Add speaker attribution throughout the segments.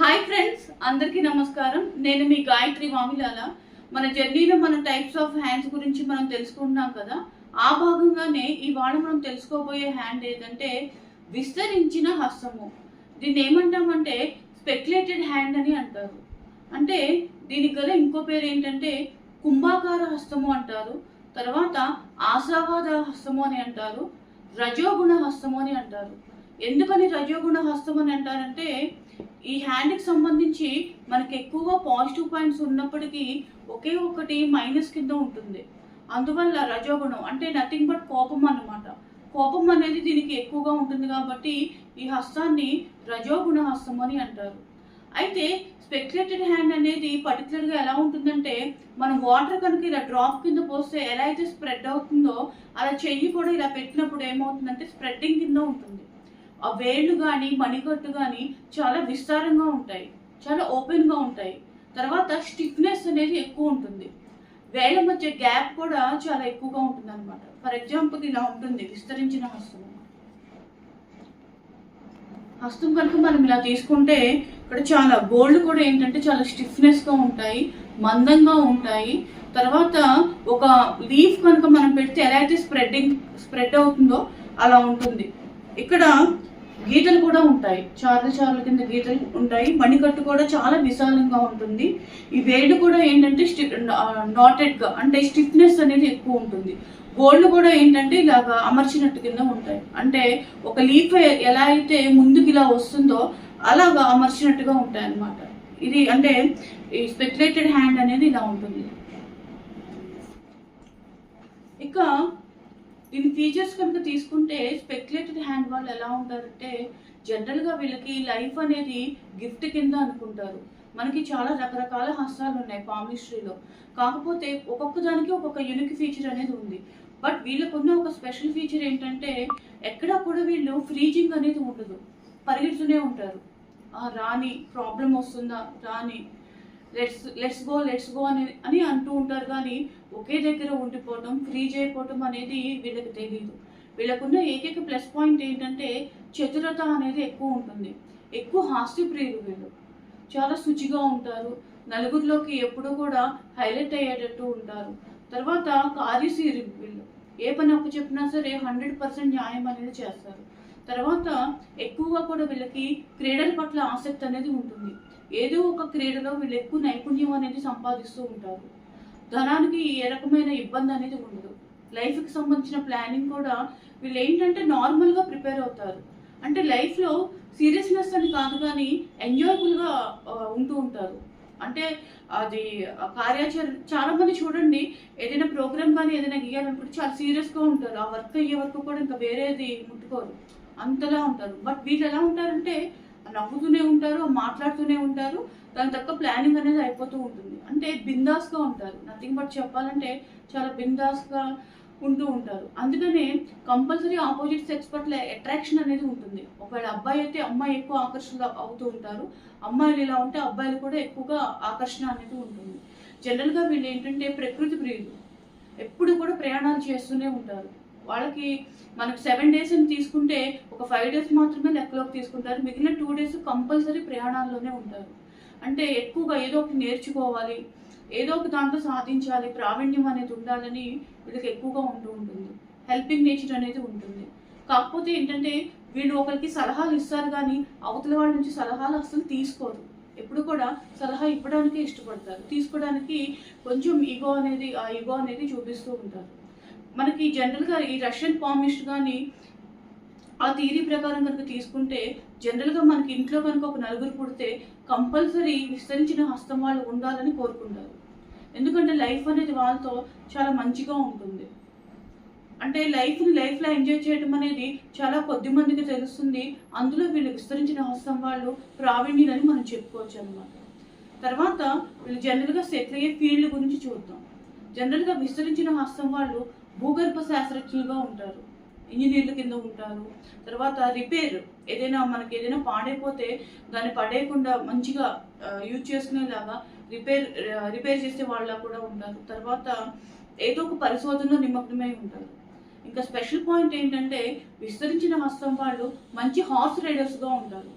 Speaker 1: Hi friends అందరికీ నమస్కారం. నేను మీ గాయత్రి వామిలాల. మన జర్నీలో మన టైప్స్ ఆఫ్ హ్యాండ్స్ గురించి మనం తెలుసుకుంటున్నాం కదా ఆ భాగంగానే ఇవాళ మనం తెలుసుకోబోయే హ్యాండ్ ఏదంటే విస్తరించిన హస్తము. దీన్ని ఏమంటామంటే స్పెక్యులేటెడ్ హ్యాండ్ అని అంటారు. అంటే దీనికి గల ఇంకో పేరు ఏంటంటే కుంభాకార హస్తము అంటారు. తర్వాత ఆశావాద హస్తము అని అంటారు. రజోగుణ హస్తము అని అంటారు. ఎందుకని రజోగుణ హస్తం అని అంటారంటే ఈ హ్యాండ్కి సంబంధించి మనకి ఎక్కువగా పాజిటివ్ పాయింట్స్ ఉన్నప్పటికీ ఒకే ఒకటి మైనస్ కింద ఉంటుంది. అందువల్ల రజోగుణం అంటే నథింగ్ బట్ కోపం అన్నమాట. కోపం అనేది దీనికి ఎక్కువగా ఉంటుంది కాబట్టి ఈ హస్తాన్ని రజోగుణ హస్తం అని అంటారు. అయితే స్పెక్యులేటెడ్ హ్యాండ్ అనేది పర్టికులర్గా ఎలా ఉంటుందంటే మనం వాటర్ కనుక ఇలా డ్రాప్ కింద పోస్తే ఎలా అయితే స్ప్రెడ్ అవుతుందో అలా చెయ్యి కూడా ఇలా పెట్టినప్పుడు ఏమవుతుందంటే స్ప్రెడ్డింగ్ కింద ఉంటుంది. ఆ వేళ్ళు కానీ మణికట్టు కానీ చాలా విస్తారంగా ఉంటాయి. చాలా ఓపెన్గా ఉంటాయి. తర్వాత స్టిఫ్నెస్ అనేది ఎక్కువ ఉంటుంది. వేళ్ళ మధ్య గ్యాప్ కూడా చాలా ఎక్కువగా ఉంటుంది అనమాట ఫర్ ఎగ్జాంపుల్ ఇలా ఉంటుంది విస్తరించిన హస్తం. హస్తం కనుక మనం ఇలా తీసుకుంటే ఇక్కడ చాలా గోల్డ్ కూడా ఏంటంటే చాలా స్టిఫ్నెస్గా ఉంటాయి మందంగా ఉంటాయి. తర్వాత ఒక లీఫ్ కనుక మనం పెడితే ఎలా అయితే స్ప్రెడ్డింగ్ స్ప్రెడ్ అవుతుందో అలా ఉంటుంది. ఇక్కడ గీతలు కూడా ఉంటాయి. చార్ల చార్ల కింద గీతలు ఉంటాయి. మణికట్టు కూడా చాలా విశాలంగా ఉంటుంది. ఈ వేళ్ళు కూడా ఏంటంటే స్టి నాటెడ్గా అంటే స్టిఫ్నెస్ అనేది ఎక్కువ ఉంటుంది. గోల్డ్ కూడా ఏంటంటే ఇలాగా అమర్చినట్టు కింద ఉంటాయి. అంటే ఒక లీఫ్ ఎలా అయితే ముందుకు ఇలా వస్తుందో అలాగా అమర్చినట్టుగా ఉంటాయి అన్నమాట. ఇది అంటే ఈ స్పెక్యులేటెడ్ హ్యాండ్ అనేది ఇలా ఉంటుంది. ఇక దీని ఫీచర్స్ కనుక తీసుకుంటే స్పెక్యులేటెడ్ హ్యాండ్ వాళ్ళు ఎలా ఉంటారంటే జనరల్గా వీళ్ళకి లైఫ్ అనేది గిఫ్ట్ కింద అనుకుంటారు. మనకి చాలా రకరకాల హస్తాలు ఉన్నాయి పామిస్ట్రీలో కాకపోతే ఒక్కొక్క దానికి ఒక్కొక్క యూనిక్ ఫీచర్ అనేది ఉంది. బట్ వీళ్ళకున్న ఒక స్పెషల్ ఫీచర్ ఏంటంటే ఎక్కడా కూడా వీళ్ళు ఫ్రీజింగ్ అనేది ఉండదు. పరిగెడుతూనే ఉంటారు. రాని ప్రాబ్లం వస్తుందా? రాని let's let's go let's go అని అని అంటూ ఉంటారు కానీ ఒకే దగ్గర ఉండిపోవటం ఫ్రీజ్ అయిపోవటం అనేది వీళ్ళకి తెలియదు వీళ్ళకున్న ఏకైక ప్లస్ పాయింట్ ఏంటంటే చతురత అనేది ఎక్కువ ఉంటుంది. ఎక్కువ హాస్యప్రియులు వీళ్ళు చాలా శుచిగా ఉంటారు. నలుగురిలోకి ఎప్పుడూ కూడా హైలైట్ అయ్యేటట్టు ఉంటారు. తర్వాత కార్యశీలి వీళ్ళు. ఏ పని అప్పు చెప్పినా సరే హండ్రెడ్ పర్సెంట్ న్యాయం అనేది చేస్తారు. తర్వాత ఎక్కువగా కూడా వీళ్ళకి క్రీడల పట్ల ఆసక్తి అనేది ఉంటుంది. ఏదో ఒక క్రీడలో వీళ్ళు ఎక్కువ నైపుణ్యం అనేది సంపాదిస్తూ ఉంటారు. ధనానికి ఏ రకమైన ఇబ్బంది అనేది ఉండదు. లైఫ్కి సంబంధించిన ప్లానింగ్ కూడా వీళ్ళు ఏంటంటే నార్మల్గా ప్రిపేర్ అవుతారు. అంటే లైఫ్లో సీరియస్నెస్ అని కాదు కానీ ఎంజాయబుల్గా ఉంటూ ఉంటారు. అంటే అది కార్యాచరణ చాలామంది చూడండి ఏదైనా ప్రోగ్రామ్ కానీ ఏదైనా గీయాలనుకుంటే చాలా సీరియస్గా ఉంటారు. ఆ వర్క్ అయ్యే వరకు కూడా ఇంకా వేరేది ముట్టుకోరు. అంతలా ఉంటారు. బట్ వీళ్ళు ఎలా ఉంటారంటే నవ్వుతూనే ఉంటారు మాట్లాడుతూనే ఉంటారు. దాని తక్క ప్లానింగ్ అనేది అయిపోతూ ఉంటుంది. అంటే బిందాస్గా ఉంటారు. నథింగ్ బట్ చెప్పాలంటే చాలా బిందాస్గా ఉంటూ ఉంటారు. అందుకనే కంపల్సరీ ఆపోజిట్ సెక్స్ పట్ల అట్రాక్షన్ అనేది ఉంటుంది. ఒకవేళ అబ్బాయి అయితే అమ్మాయి ఎక్కువ ఆకర్షణ అవుతూ ఉంటారు. అమ్మాయిలు ఇలా ఉంటే అబ్బాయిలు కూడా ఎక్కువగా ఆకర్షణ అనేది ఉంటుంది. జనరల్గా వీళ్ళు ఏంటంటే ప్రకృతి ప్రియులు. ఎప్పుడు కూడా ప్రయాణాలు చేస్తూనే ఉంటారు. వాళ్ళకి మనకు సెవెన్ డేస్ అని తీసుకుంటే ఒక ఫైవ్ డేస్ మాత్రమే లెక్కలోకి తీసుకుంటారు. మిగిలిన టూ డేస్ కంపల్సరీ ప్రయాణాల్లోనే ఉంటారు. అంటే ఎక్కువగా ఏదో ఒకటి నేర్చుకోవాలి ఏదో ఒక దాంట్లో సాధించాలి ప్రావీణ్యం అనేది ఉండాలని వీళ్ళకి ఎక్కువగా ఉంటూ ఉంటుంది. హెల్పింగ్ నేచర్ అనేది ఉంటుంది. కాకపోతే ఏంటంటే వీళ్ళు ఒకరికి సలహాలు ఇస్తారు కానీ అవతల వాళ్ళ నుంచి సలహాలు అసలు తీసుకోరు. ఎప్పుడు కూడా సలహా ఇవ్వడానికి ఇష్టపడతారు. తీసుకోవడానికి కొంచెం ఈగో అనేది ఆ ఈగో అనేది చూపిస్తూ ఉంటారు. మనకి జనరల్గా ఈ రష్యన్ పామిస్ట్ కానీ ఆ థీరీ ప్రకారం కనుక తీసుకుంటే జనరల్గా మనకి ఇంట్లో కనుక ఒక నలుగురు పుడితే కంపల్సరీ విస్తరించిన హస్తం వాళ్ళు ఉండాలని కోరుకుంటారు. ఎందుకంటే లైఫ్ అనేది వాళ్ళతో చాలా మంచిగా ఉంటుంది. అంటే లైఫ్ని లైఫ్లో ఎంజాయ్ చేయడం అనేది చాలా కొద్ది మందికి తెలుస్తుంది. అందులో వీళ్ళు విస్తరించిన హస్తం వాళ్ళు ప్రావీణ్యులని మనం చెప్పుకోవచ్చు అనమాట తర్వాత వీళ్ళు జనరల్గా సెటిల్ అయ్యే ఫీల్డ్ గురించి చూద్దాం. జనరల్గా విస్తరించిన హస్తం వాళ్ళు భూగర్భ శాస్త్రజ్ఞులుగా ఉంటారు. ఇంజనీర్ల కింద ఉంటారు. తర్వాత రిపేర్ ఏదైనా మనకి ఏదైనా పాడైపోతే దాన్ని పడేయకుండా మంచిగా యూజ్ చేసుకునేలాగా రిపేర్ రిపేర్ చేసే వాళ్ళ కూడా ఉంటారు. తర్వాత ఏదో ఒక పరిశోధనలో నిమగ్నమై ఉంటారు. ఇంకా స్పెషల్ పాయింట్ ఏంటంటే విస్తరించిన హస్తం వాళ్ళు మంచి హార్స్ రైడర్స్గా ఉంటారు.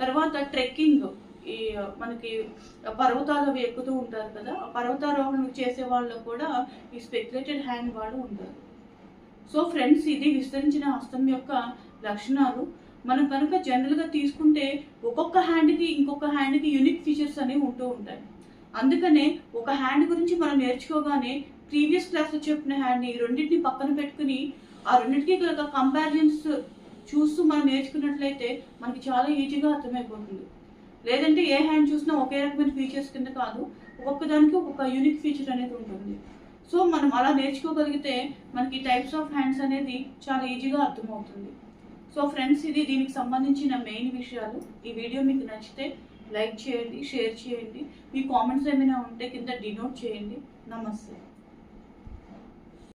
Speaker 1: తర్వాత ట్రెక్కింగ్. ఈ మనకి పర్వతాలు అవి ఎక్కుతూ ఉంటారు కదా పర్వతారోహణం పర్వతారోహణ చేసే వాళ్ళు కూడా ఈ స్పెక్యులేటెడ్ హ్యాండ్ వాళ్ళు ఉంటారు. సో ఫ్రెండ్స్ ఇది విస్తరించిన హస్తం యొక్క లక్షణాలు. మనం కనుక జనరల్గా తీసుకుంటే ఒక్కొక్క హ్యాండ్కి ఇంకొక హ్యాండ్కి యూనిక్ ఫీచర్స్ అనేవి ఉంటూ ఉంటాయి. అందుకనే ఒక హ్యాండ్ గురించి మనం నేర్చుకోగానే ప్రీవియస్ క్లాస్లో చెప్పిన హ్యాండ్ని ఈ రెండింటిని పక్కన పెట్టుకుని ఆ రెండింటికి కనుక కంపారిజన్స్ చూస్తూ మనం నేర్చుకున్నట్లయితే మనకి చాలా ఈజీగా అర్థమైపోతుంది. లేదంటే ఏ హ్యాండ్ చూసినా ఒకే రకమైన ఫీచర్స్ కింద కాదు ఒక్కొక్క దానికి ఒక్కొక్క యూనిక్ ఫీచర్ అనేది ఉంటుంది. సో మనం అలా నేర్చుకోగలిగితే మనకి టైప్స్ ఆఫ్ హ్యాండ్స్ అనేది చాలా ఈజీగా అర్థమవుతుంది. సో ఫ్రెండ్స్ ఇది దీనికి సంబంధించిన మెయిన్ విషయాలు. ఈ వీడియో మీకు నచ్చితే లైక్ చేయండి షేర్ చేయండి. మీ కామెంట్స్ ఏమైనా ఉంటే కింద డినోట్ చేయండి. నమస్తే.